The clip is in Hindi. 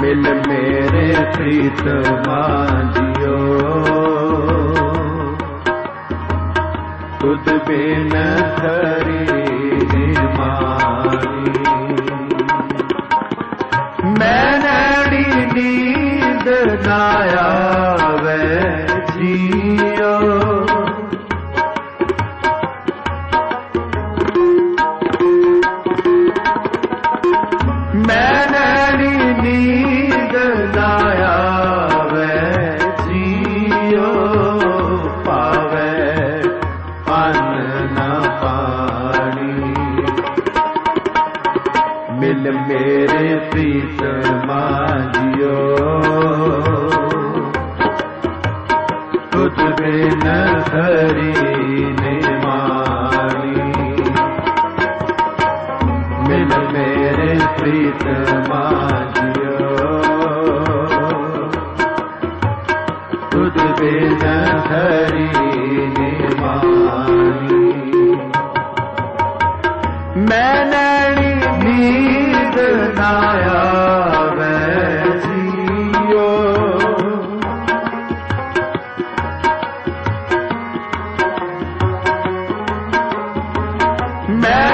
ਮਿਲ ਮੇਰੇ ਪ੍ਰੀਤ ਬਾਜਿਓ ਤੁਧ ਬਿਨ ਕਰੀ ਮੈਂ ਨੜੀ ਨੀਂਦ ਆਇਆ मिल मेरे प्रीत मांझियो तुझ बिन धरी ने मारी मिल। मेरे प्रीत मांझियो तुझ बिन धरी ने मारी मैं